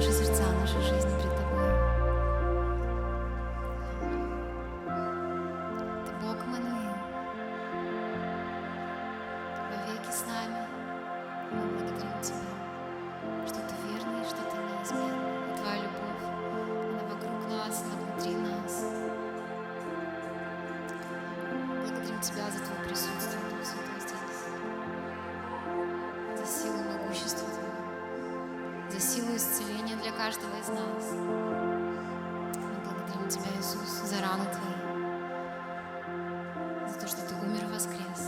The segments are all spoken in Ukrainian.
наши сердца, наши жизни пред За силу исцеления для каждого из нас. Мы благодарим Тебя, Иисус, за раны Твои. За то, что Ты умер и воскрес.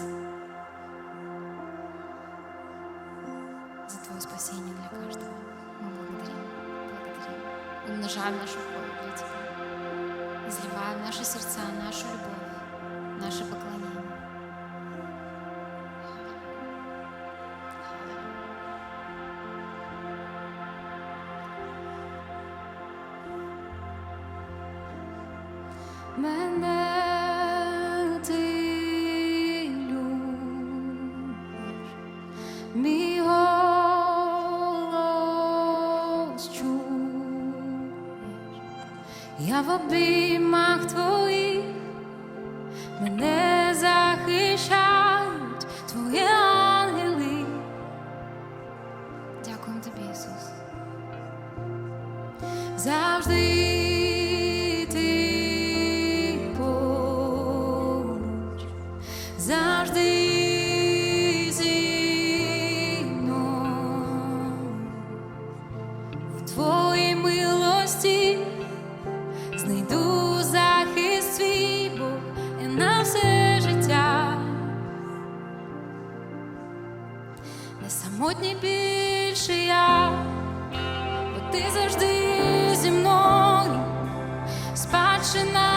За Твое спасение для каждого. Мы благодарим, благодарим. Умножаем нашу хвалу для Тебя. Изливаем наши сердца нашу любовь, наше поклонение. Мене ти любиш, мій голос чуєш, мене захищають твої ангели. Дякуємо тобі. Завжди Не самотній більше я, бо ти завжди зі мною, спадщина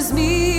не зміг